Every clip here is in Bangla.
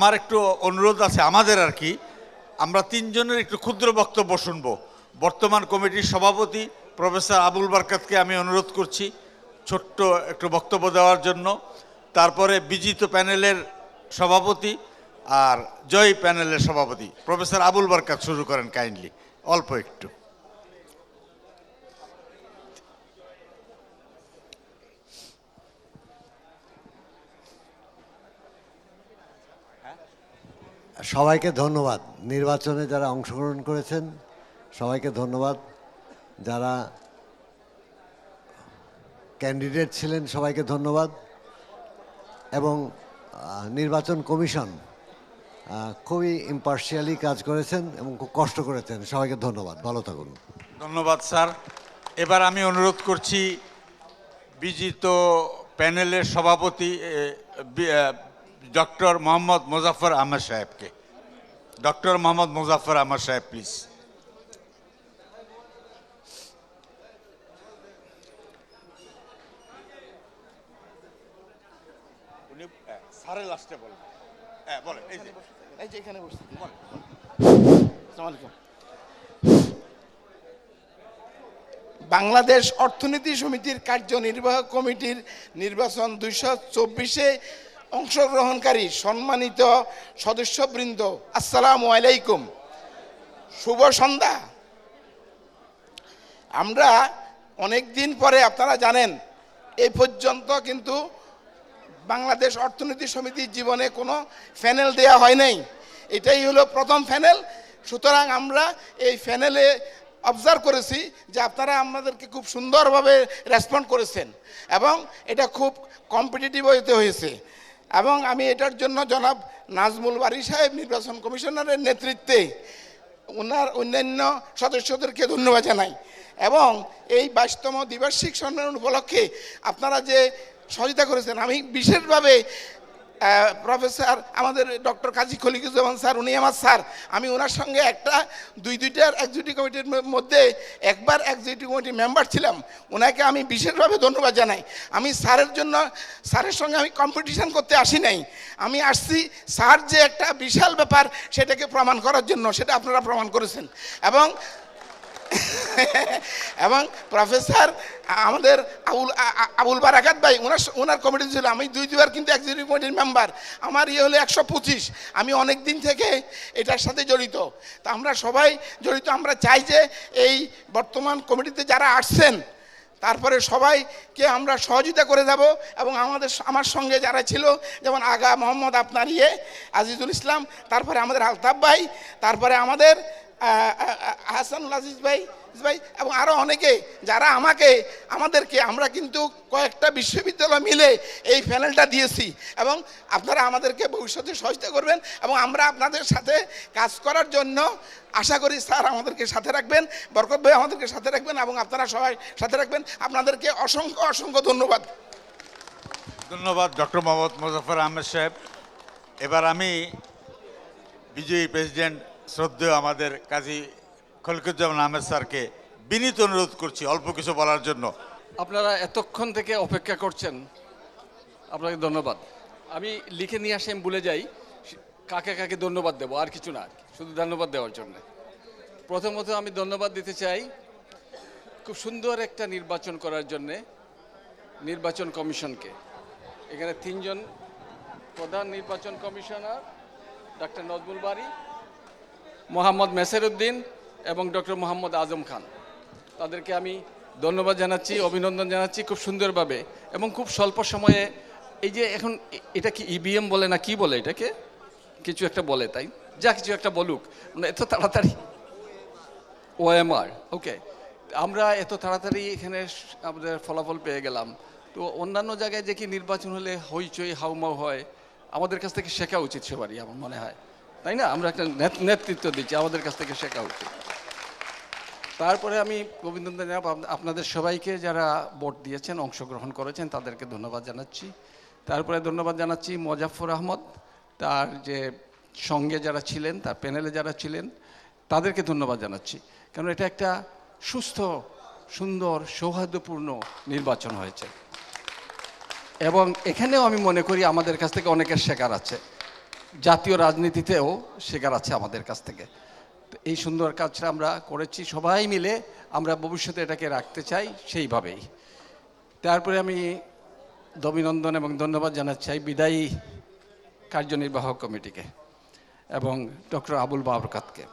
আমার একটু অনুরোধ আছে, আমাদের আর কি। আমরা তিনজনের একটু ক্ষুদ্র বক্তব্য শুনব। বর্তমান কমিটির সভাপতি প্রফেসর আবুল বারকাতকে আমি অনুরোধ করছি ছোট্ট একটু বক্তব্য দেওয়ার জন্য। তারপরে বিজিত প্যানেলের সভাপতি আর জয় প্যানেলের সভাপতি। প্রফেসর আবুল বারকাত শুরু করেন কাইন্ডলি, অল্প একটু। সবাইকে ধন্যবাদ। নির্বাচনে যারা অংশগ্রহণ করেছেন, সবাইকে ধন্যবাদ। যারা ক্যান্ডিডেট ছিলেন, সবাইকে ধন্যবাদ। এবং নির্বাচন কমিশন খুবই ইম্পার্শিয়ালি কাজ করেছেন এবং খুব কষ্ট করেছেন। সবাইকে ধন্যবাদ। ভালো থাকুন। ধন্যবাদ, স্যার। এবার আমি অনুরোধ করছি, বিজিত প্যানেলের সভাপতি ডক্টর মোহাম্মদ মুজাফর আহমদ সাহেবকে ডক্টর মোহাম্মদ মুজাফর আহমদ সাহেব প্লিজ উনি লাস্টে বলবেন হ্যাঁ বলেন। এই যে। এই যে এখানে বসছি আসসালামু আলাইকুম। বাংলাদেশ অর্থনীতি সমিতির কার্যনির্বাহক কমিটির নির্বাচন দুইশো চব্বিশে অংশগ্রহণকারী সম্মানিত সদস্যবৃন্দ, আসসালামু আলাইকুম। শুভ সন্ধ্যা। আমরা অনেক দিন পরে, আপনারা জানেন এই পর্যন্ত কিন্তু বাংলাদেশ অর্থনীতি সমিতির জীবনে কোনো প্যানেল দেয়া হয় নাই। এটাই হলো প্রথম প্যানেল সুতরাং আমরা এই প্যানেলে অবজার্ভ করেছি যে আপনারা আমাদেরকে খুব সুন্দরভাবে রেসপন্ড করেছেন এবং এটা খুব কম্পিটিটিভ হইতে হয়েছে। এবং আমি এটার জন্য জনাব নাজমুল বারি সাহেব নির্বাচন কমিশনারের নেতৃত্বে ওনার অন্যান্য সদস্যদেরকে ধন্যবাদ জানাই। এবং এই বাইশতম দ্বিবার্ষিক সম্মেলন উপলক্ষে আপনারা যে সহযোগিতা করেছেন, আমি বিশেষভাবে প্রফেসর, আমাদের ডক্টর কাজী খলিকুজ্জামান স্যার, উনি আমার স্যার। আমি ওনার সঙ্গে একটা, দুই দুইটার এক্সিকিউটিভ কমিটির মধ্যে একবার এক্সিকিউটিভ কমিটির মেম্বার ছিলাম। ওনাকে আমি বিশেষভাবে ধন্যবাদ জানাই। আমি স্যারের জন্য, স্যারের সঙ্গে আমি কম্পিটিশন করতে আসি নাই। আমি আসছি, স্যার যে একটা বিশাল ব্যাপার, সেটাকে প্রমাণ করার জন্য, সেটা আপনারা প্রমাণ করেছেন। এবং এবং প্রফেসর, আমাদের আবুল আবুল বারাকাত ভাই ওনার ওনার কমিটি ছিল, আমি দুই দুবার কিন্তু এক্সিকিউটিভ কমিটির মেম্বার আমার ইয়ে হলো একশো পঁচিশ। আমি অনেক দিন থেকে এটার সাথে জড়িত। তা আমরা সবাই জড়িত। আমরা চাই যে এই বর্তমান কমিটিতে যারা আসছেন, তারপরে সবাইকে আমরা সহযোগিতা করে যাব এবং আমাদের, আমার সঙ্গে যারা ছিল, যেমন আগা মোহাম্মদ আপনার ইয়ে আজিজুল ইসলাম, তারপরে আমাদের আলতাফ ভাই, তারপরে আমাদের আহ, আজিজ ভাই ভাই এবং আরও অনেকে যারা আমাকে আমাদেরকে আমরা কিন্তু কয়েকটা বিশ্ববিদ্যালয় মিলে এই প্যানেলটা দিয়েছি। এবং আপনারা আমাদেরকে ভবিষ্যতে সহযোগিতা করবেন এবং আমরা আপনাদের সাথে কাজ করার জন্য আশা করি স্যার আমাদেরকে সাথে রাখবেন বরকত ভাই আমাদেরকে সাথে রাখবেন এবং আপনারা সবাই সাথে রাখবেন। আপনাদেরকে অসংখ্য অসংখ্য ধন্যবাদ। ধন্যবাদ ডক্টর মোহাম্মদ মুজাফর আহমেদ সাহেব। এবার আমি বিজয়ী প্রেসিডেন্ট শ্রদ্ধেয় আমাদের কাজী খলকুজ্জামান আহমেদ স্যারকে বিনীত অনুরোধ করছি অল্প কিছু বলার জন্য। আপনারা এতক্ষণ থেকে অপেক্ষা করছেন, আপনাকে ধন্যবাদ। আমি লিখে নিয়ে আসে, আমি ভুলে যাই, কাকে কাকে ধন্যবাদ দেবো, আর কিছু না শুধু ধন্যবাদ দেওয়ার জন্য। প্রথমত আমি ধন্যবাদ দিতে চাই খুব সুন্দর একটা নির্বাচন করার জন্যে নির্বাচন কমিশনকে। এখানে তিনজন প্রধান নির্বাচন কমিশনার, ডাক্তার নজমুল বাড়ি মোহাম্মদ মেসেরউদ্দিন এবং ডক্টর মোহাম্মদ আজম খান। তাদেরকে আমি ধন্যবাদ জানাচ্ছি, অভিনন্দন জানাচ্ছি খুব সুন্দরভাবে এবং খুব স্বল্প সময়ে এই যে এখন এটা কি ইভিএম বলে না কি বলে এটাকে? কিছু একটা বলে তাই? যা কিছু একটা বলুক। মানে এত তাড়াতাড়ি ওএমআর ওকে আমরা এত তাড়াতাড়ি এখানে আমাদের ফলাফল পেয়ে গেলাম। তো অন্যান্য জায়গায় যে কি নির্বাচন হলে হইচই, হাউমাউ হয়, আমাদের কাছ থেকে শেখা উচিত সবারই আমার মনে হয়। তাই না? আমরা একটা নেত- নেতৃত্ব দিচ্ছি, আমাদের কাছ থেকে শেখা উচিত। তারপরে আমি গোবিন্দন জানাব আপনাদের সবাইকে যারা ভোট দিয়েছেন, অংশগ্রহণ করেছেন, তাদেরকে ধন্যবাদ জানাচ্ছি। তারপরে ধন্যবাদ জানাচ্ছি মজাফর আহমদ, তার যে সঙ্গে যারা ছিলেন, তার প্যানেলে যারা ছিলেন, তাদেরকে ধন্যবাদ জানাচ্ছি। কারণ এটা একটা সুস্থ, সুন্দর, সৌহার্দ্যপূর্ণ নির্বাচন হয়েছে। এবং এখানেও আমি মনে করি আমাদের কাছ থেকে অনেকের শেখার আছে। জাতীয় রাজনীতিতেও শেখার আছে আমাদের কাছ থেকে। এই সুন্দর কাজটা আমরা করেছি। সবাই মিলে আমরা ভবিষ্যতে এটাকে রাখতে চাই সেইভাবেই। তারপরে আমি অভিনন্দন এবং ধন্যবাদ জানাতে চাই বিদায়ী কার্যনির্বাহক কমিটিকে এবং ডক্টর আবুল বাবরকাতকে।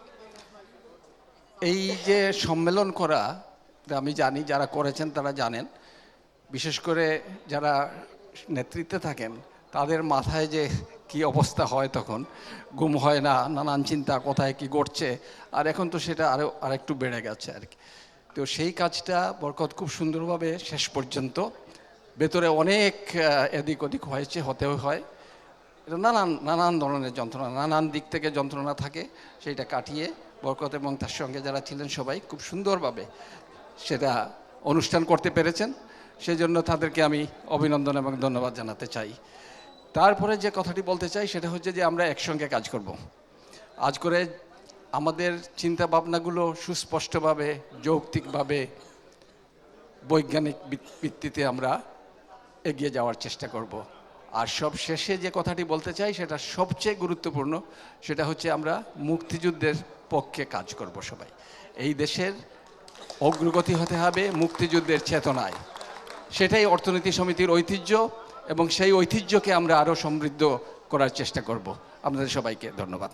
এই যে সম্মেলন করা আমি জানি, যারা করেছেন তারা জানেন। বিশেষ করে যারা নেতৃত্বে থাকেন তাদের মাথায় যে কি অবস্থা হয় তখন ঘুম হয় না, নানান চিন্তা, কোথায় কি ঘটছে, আর এখন তো সেটা আরও আরেকটু বেড়ে গেছে আর কি। তো সেই কাজটা বরকত খুব সুন্দরভাবে শেষ পর্যন্ত, ভেতরে অনেক এদিক ওদিক হয়েছে, হতেও হয়। এটা নানান নানান ধরনের যন্ত্রণা, নানান দিক থেকে যন্ত্রণা থাকে, সেইটা কাটিয়ে বরকত এবং তার সঙ্গে যারা ছিলেন সবাই খুব সুন্দরভাবে সেটা অনুষ্ঠান করতে পেরেছেন। সেই জন্য তাদেরকে আমি অভিনন্দন এবং ধন্যবাদ জানাতে চাই। তারপরে যে কথাটি বলতে চাই সেটা হচ্ছে যে আমরা একসঙ্গে কাজ করব। আজ করে আমাদের চিন্তা ভাবনাগুলো সুস্পষ্টভাবে, যৌক্তিকভাবে, বৈজ্ঞানিক ভিত্তিতে আমরা এগিয়ে যাওয়ার চেষ্টা করব। আর সব শেষে যে কথাটি বলতে চাই সেটা সবচেয়ে গুরুত্বপূর্ণ, সেটা হচ্ছে আমরা মুক্তিযুদ্ধের পক্ষে কাজ করব সবাই। এই দেশের অগ্রগতি হতে হবে মুক্তিযুদ্ধের চেতনায়। সেটাই অর্থনীতি সমিতির ঐতিহ্য এবং সেই ঐতিহ্যকে আমরা আরও সমৃদ্ধ করার চেষ্টা করব। আপনাদের সবাইকে ধন্যবাদ।